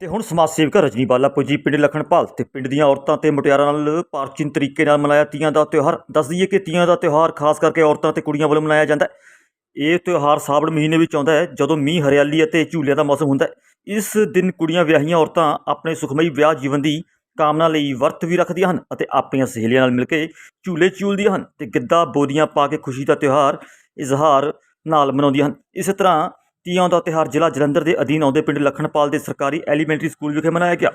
ਤੇ ਹੁਣ ਸਮਾਜ ਸੇਵਿਕਾ ਰਜਨੀ ਬਾਲਾ ਪੁੱਜੀ ਪਿੰਡ ਲਖਣਪਾਲ ਤੇ ਪਿੰਡ ਦੀਆਂ ਔਰਤਾਂ ਤੇ ਮੁਟਿਆਰਾਂ ਨਾਲ ਪ੍ਰਾਚੀਨ ਤਰੀਕੇ ਨਾਲ ਮਨਾਇਆ ਤੀਆਂ ਦਾ ਤਿਉਹਾਰ। ਦੱਸ ਦਈਏ ਕਿ ਤੀਆਂ ਦਾ ਤਿਉਹਾਰ ਖਾਸ ਕਰਕੇ ਔਰਤਾਂ ਤੇ ਕੁੜੀਆਂ ਵੱਲੋਂ ਮਨਾਇਆ ਜਾਂਦਾ ਹੈ। ਇਹ ਤਿਉਹਾਰ ਸਾਵਣ ਮਹੀਨੇ ਵਿੱਚ ਆਉਂਦਾ ਹੈ, ਜਦੋਂ ਮੀਂਹ, ਹਰਿਆਲੀ ਅਤੇ ਝੂਲਿਆਂ ਦਾ ਮੌਸਮ ਹੁੰਦਾ ਹੈ। ਇਸ ਦਿਨ ਕੁੜੀਆਂ ਵਿਆਹੀਆਂ ਔਰਤਾਂ ਆਪਣੇ ਸੁਖਮਈ ਵਿਆਹ ਜੀਵਨ ਦੀ ਕਾਮਨਾ ਲਈ ਵਰਤ ਵੀ ਰੱਖਦੀਆਂ ਹਨ ਅਤੇ ਆਪਣੀਆਂ ਸਹੇਲੀਆਂ ਨਾਲ ਮਿਲ ਕੇ ਝੂਲੇ ਝੂਲਦੀਆਂ ਹਨ ਤੇ ਗਿੱਧਾ, ਬੋਦੀਆਂ ਪਾ ਕੇ ਖੁਸ਼ੀ ਦਾ ਤਿਉਹਾਰ, ਇਜ਼ਹਾਰ ਨਾਲ ਮਨਾਉਂਦੀਆਂ ਹਨ। ਇਸੇ ਤਰ੍ਹਾਂ ਤੀਆਂ ਦਾ ਤਿਉਹਾਰ ਜ਼ਿਲ੍ਹਾ ਜਲੰਧਰ ਦੇ ਅਧੀਨ ਆਉਂਦੇ ਪਿੰਡ ਲਖਣਪਾਲ ਦੇ ਸਰਕਾਰੀ ਐਲੀਮੈਂਟਰੀ ਸਕੂਲ ਵਿਖੇ ਮਨਾਇਆ ਗਿਆ।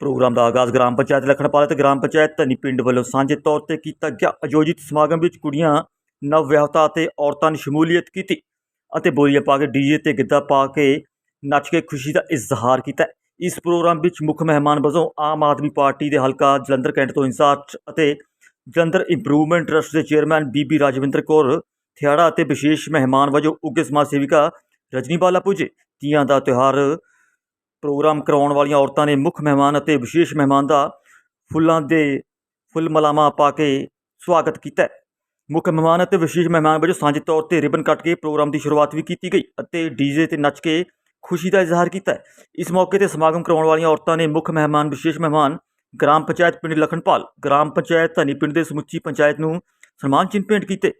ਪ੍ਰੋਗਰਾਮ ਦਾ ਆਗਾਜ਼ ਗ੍ਰਾਮ ਪੰਚਾਇਤ ਲਖਣਪਾਲ ਅਤੇ ਗ੍ਰਾਮ ਪੰਚਾਇਤ ਧਨੀ ਪਿੰਡ ਵੱਲੋਂ ਸਾਂਝੇ ਤੌਰ ਤੇ ਕੀਤਾ ਗਿਆ। ਆਯੋਜਿਤ ਸਮਾਗਮ ਵਿੱਚ ਕੁੜੀਆਂ ਨਵ ਵਿਆਹੁਤਾ ਅਤੇ ਔਰਤਾਂ ਨੇ ਸ਼ਮੂਲੀਅਤ ਕੀਤੀ ਅਤੇ ਬੋਲੀਆਂ ਪਾ ਕੇ ਡੀਜੇ ਤੇ ਗਿੱਧਾ ਪਾ ਕੇ ਨੱਚ ਕੇ ਖੁਸ਼ੀ ਦਾ ਇਜ਼ਹਾਰ ਕੀਤਾ। ਇਸ ਪ੍ਰੋਗਰਾਮ ਵਿੱਚ ਮੁੱਖ ਮਹਿਮਾਨ ਵਜੋਂ ਆਮ ਆਦਮੀ ਪਾਰਟੀ ਦੇ ਹਲਕਾ ਜਲੰਧਰ ਕੈਂਟ ਤੋਂ ਇੰਚਾਰਜ ਅਤੇ ਜਲੰਧਰ ਇੰਪਰੂਵਮੈਂਟ ਟਰਸਟ ਦੇ ਚੇਅਰਮੈਨ ਬੀਬੀ ਰਾਜਵਿੰਦਰ ਕੌਰ ਥਿਆੜਾ ਅਤੇ ਵਿਸ਼ੇਸ਼ ਮਹਿਮਾਨ ਵਜੋਂ ਉੱਘੇ ਸਮਾਜ ਸੇਵਿਕਾ ਰਜਨੀ ਬਾਲਾ ਪੁੱਜੇ। ਤੀਆਂ ਦਾ ਤਿਉਹਾਰ ਪ੍ਰੋਗਰਾਮ ਕਰਾਉਣ ਵਾਲੀਆਂ ਔਰਤਾਂ ਨੇ ਮੁੱਖ ਮਹਿਮਾਨ ਅਤੇ ਵਿਸ਼ੇਸ਼ ਮਹਿਮਾਨ ਦਾ ਫੁੱਲਾਂ ਦੇ ਫੁੱਲ ਮਲਾਮਾ ਪਾ ਕੇ ਸਵਾਗਤ ਕੀਤਾ ਮੁੱਖ ਮਹਿਮਾਨ ਅਤੇ ਵਿਸ਼ੇਸ਼ ਮਹਿਮਾਨ ਵਜੋਂ ਸਾਂਝੇ ਤੌਰ ਤੇ ਰਿਬਨ ਕੱਟ ਕੇ ਪ੍ਰੋਗਰਾਮ ਦੀ ਸ਼ੁਰੂਆਤ ਵੀ ਕੀਤੀ ਗਈ ਅਤੇ ਡੀਜੇ ਤੇ ਨੱਚ ਕੇ ਖੁਸ਼ੀ ਦਾ ਇਜ਼ਹਾਰ ਕੀਤਾ ਇਸ ਮੌਕੇ ਤੇ ਸਮਾਗਮ ਕਰਾਉਣ ਵਾਲੀਆਂ ਔਰਤਾਂ ਨੇ ਮੁੱਖ ਮਹਿਮਾਨ, ਵਿਸ਼ੇਸ਼ ਮਹਿਮਾਨ, ਗ੍ਰਾਮ ਪੰਚਾਇਤ ਪਿੰਡ ਲਖਣਪਾਲ ਗ੍ਰਾਮ ਪੰਚਾਇਤ ਧਨੀ ਪਿੰਡ ਦੇ ਸਮੁੱਚੀ ਪੰਚਾਇਤ ਨੂੰ ਸਨਮਾਨ ਚਿੰਨ੍ਹ ਭੇਂਟ ਕੀਤੇ।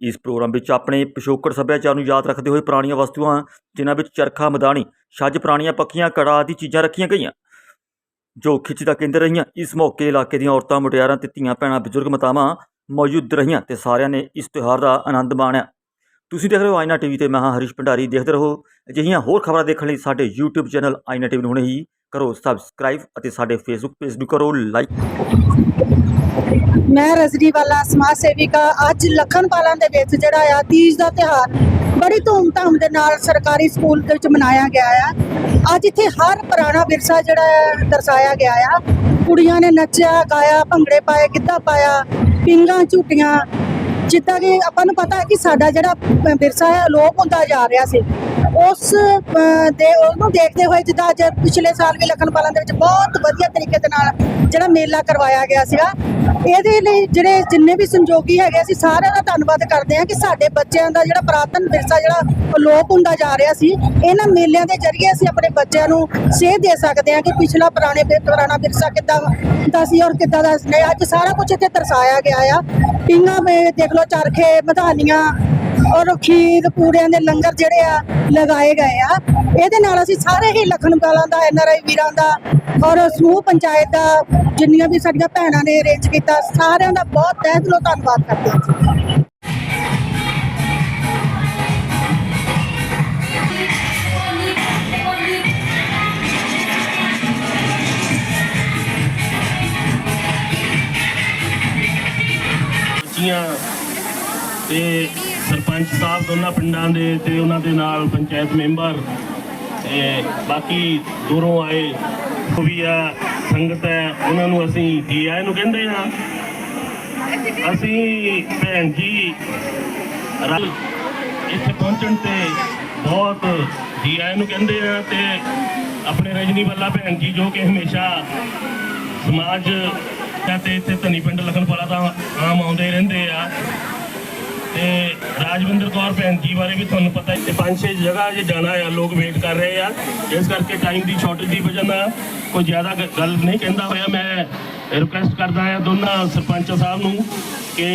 ਇਸ ਪ੍ਰੋਗਰਾਮ ਵਿੱਚ ਆਪਣੇ ਪਿਛੋਕੜ ਸੱਭਿਆਚਾਰ ਨੂੰ ਯਾਦ ਰੱਖਦੇ ਹੋਏ ਪੁਰਾਣੀਆਂ ਵਸਤੂਆਂ, ਜਿਨ੍ਹਾਂ ਵਿੱਚ ਚਰਖਾ ਮਦਾਨੀ ਛੱਜ, ਪੁਰਾਣੀਆਂ ਪੱਖੀਆਂ, ਕੜਾ ਆਦਿ ਚੀਜ਼ਾਂ ਰੱਖੀਆਂ ਗਈਆਂ, ਜੋ ਖਿੱਚ ਦਾ ਕੇਂਦਰ ਰਹੀਆਂ। ਇਸ ਮੌਕੇ ਇਲਾਕੇ ਦੀਆਂ ਔਰਤਾਂ, ਮੁਟਿਆਰਾਂ ਤੇ ਧੀਆਂ, ਭੈਣਾਂ, ਬਜ਼ੁਰਗ, ਮਾਤਾਵਾਂ ਮੌਜੂਦ ਰਹੀਆਂ ਤੇ ਸਾਰਿਆਂ ਨੇ ਇਸ ਤਿਉਹਾਰ ਦਾ ਆਨੰਦ ਮਾਣਿਆ। ਤੁਸੀਂ ਦੇਖ ਰਹੇ ਹੋ ਆਇਨਾ ਟੀਵੀ ਤੇ ਮੈਂ ਹਾਂ ਹਰੀਸ਼ ਭੰਡਾਰੀ। ਦੇਖਦੇ ਰਹੋ ਅਜਿਹੀਆਂ ਹੋਰ ਖਬਰਾਂ ਦੇਖਣ ਲਈ ਸਾਡੇ YouTube ਚੈਨਲ ਆਇਨਾ ਟੀਵੀ ਨੂੰ ਹੁਣੇ ਹੀ ਕਰੋ ਸਬਸਕ੍ਰਾਈਬ ਅਤੇ ਸਾਡੇ Facebook ਪੇਜ ਨੂੰ ਕਰੋ ਲਾਈਕ ਮੈਂ ਰਜਨੀ ਵਾਲਾ, ਸਮਾਜ ਸੇਵਿਕਾ, ਅੱਜ ਲਖਨਪਾਲਾਂ ਦੇ ਵਿੱਚ ਜਿਹੜਾ ਆ ਤੀਜ ਦਾ ਤਿਹਾਰ ਬੜੀ ਧੂਮ ਧਾਮ ਦੇ ਨਾਲ ਸਰਕਾਰੀ ਸਕੂਲ ਦੇ ਵਿੱਚ ਮਨਾਇਆ ਗਿਆ ਆ। ਅੱਜ ਇੱਥੇ ਹਰ ਪੁਰਾਣਾ ਵਿਰਸਾ ਜਿਹੜਾ ਦਰਸਾਇਆ ਗਿਆ ਆ। ਕੁੜੀਆਂ ਨੇ ਨੱਚਿਆ, ਗਾਇਆ, ਭੰਗੜੇ ਪਾਏ, ਗਿੱਧਾ ਪਾਇਆ, ਪਿੰਗਾਂ ਝੂਟੀਆਂ। ਜਿੱਦਾਂ ਕਿ ਆਪਾਂ ਨੂੰ ਪਤਾ ਹੈ ਕਿ ਸਾਡਾ ਜਿਹੜਾ ਵਿਰਸਾ ਹੈ, ਅਲੋਪ ਹੁੰਦਾ ਜਾ ਰਿਹਾ ਸੀ। ਉਸ ਦੇ, ਉਹਨੂੰ ਦੇਖਦੇ ਹੋਏ ਜਿੱਦਾਂ ਅੱਜ ਪਿਛਲੇ ਸਾਲ ਵੀ ਲਖਨਪਾਲਾਂ ਦੇ ਵਿੱਚ ਬਹੁਤ ਵਧੀਆ ਤਰੀਕੇ ਦੇ ਨਾਲ ਜਿਹੜਾ ਮੇਲਾ ਕਰਵਾਇਆ ਗਿਆ ਸੀਗਾ, ਇਹਦੇ ਲਈ ਜਿਹੜੇ ਜਿੰਨੇ ਵੀ ਸੰਜੋਗੀ ਹੈਗੇ ਅਸੀਂ ਸਾਰਿਆਂ ਦਾ ਧੰਨਵਾਦ ਕਰਦੇ ਹਾਂ ਕਿ ਸਾਡੇ ਬੱਚਿਆਂ ਦਾ ਜਿਹੜਾ ਪੁਰਾਤਨ ਵਿਰਸਾ ਜਿਹੜਾ ਅਲੋਪ ਹੁੰਦਾ ਜਾ ਰਿਹਾ ਸੀ, ਇਹਨਾਂ ਮੇਲਿਆਂ ਦੇ ਜ਼ਰੀਏ ਅਸੀਂ ਆਪਣੇ ਬੱਚਿਆਂ ਨੂੰ ਸੇਧ ਦੇ ਸਕਦੇ ਹਾਂ ਕਿ ਪਿਛਲਾ ਪੁਰਾਣੇ ਪੁਰਾਣਾ ਵਿਰਸਾ ਕਿੱਦਾਂ ਦਾ ਸੀ ਔਰ ਕਿੱਦਾਂ ਦਾ ਅੱਜ ਸਾਰਾ ਕੁਝ ਇੱਥੇ ਦਰਸਾਇਆ ਗਿਆ ਆ। ਪਿੰਗਾਂ ਵਿੱਚ ਦੇਖ ਲਓ, ਚਰਖੇ ਮਧਾਨੀਆਂ ਔਰ ਖੀਰ ਪੂੜਿਆਂ ਦੇ ਲੰਗਰ ਜਿਹੜੇ ਆ, ਲਗਾਏ ਗਏ ਆ। ਇਹਦੇ ਨਾਲ ਅਸੀਂ ਸਾਰੇ ਹੀ ਲਖਨਪਾਲਾਂ ਦਾ ਐਨਆਰਆਈ ਵੀਰਾਂ ਦਾ ਔਰ ਸਮੂਹ ਪੰਚਾਇਤ ਦਾ, ਜਿੰਨੀਆਂ ਵੀ ਸਾਡੀਆਂ ਭੈਣਾਂ ਨੇ ਅਰੇਂਜ ਕੀਤਾ, ਸਾਰਿਆਂ ਦਾ ਬਹੁਤ ਤਹਿ ਦਿਲੋਂ ਧੰਨਵਾਦ ਕਰਦੇ ਹਾਂ ਜੀ। ਤੇ ਸਰਪੰਚ ਸਾਹਿਬ ਦੋਨਾਂ ਪਿੰਡਾਂ ਦੇ ਤੇ ਉਹਨਾਂ ਦੇ ਨਾਲ ਪੰਚਾਇਤ ਮੈਂਬਰ ਤੇ ਬਾਕੀ ਦੂਰੋਂ ਆਏ ਉਹ ਵੀ ਸੰਗਤ ਹੈ, ਉਹਨਾਂ ਨੂੰ ਅਸੀਂ ਜੀ ਆਇਆਂ ਨੂੰ ਕਹਿੰਦੇ ਹਾਂ। ਅਸੀਂ ਭੈਣ ਜੀ ਰਲ ਇੱਥੇ ਪਹੁੰਚਣ ਤੇ ਬਹੁਤ ਜੀ ਆਇਆਂ ਨੂੰ ਕਹਿੰਦੇ ਹਾਂ ਤੇ ਆਪਣੇ ਰਜਨੀ ਬੱਲਾ ਭੈਣ ਜੀ ਜੋ ਕਿ ਹਮੇਸ਼ਾ ਸਮਾਜ ਤੇ ਇੱਥੇ ਧਨੀ ਪਿੰਡ ਲਖਨਪਾਲਾ ਦਾ ਆਮ ਆਉਂਦੇ ਰਹਿੰਦੇ ਆ। ਤੇ ਰਾਜਵਿੰਦਰ ਕੌਰ ਭੈਣ ਜੀ ਬਾਰੇ ਵੀ ਤੁਹਾਨੂੰ ਪਤਾ ਹੈ ਪੰਜ ਛੇ ਜਗ੍ਹਾ ਜੇ ਜਾਣਾ ਆ, ਲੋਕ ਵੇਟ ਕਰ ਰਹੇ ਆ। ਇਸ ਕਰਕੇ ਟਾਈਮ ਦੀ ਸ਼ਾਰਟੇਜ ਦੀ ਵਜ੍ਹਾ ਨਾਲ ਕੋਈ ਜ਼ਿਆਦਾ ਗ- ਗੱਲ ਨਹੀਂ ਕਹਿੰਦਾ ਹੋਇਆ। ਮੈਂ ਰਿਕੁਐਸਟ ਕਰਦਾ ਆ ਦੋਨਾਂ ਸਰਪੰਚ ਸਾਹਿਬ ਨੂੰ ਕਿ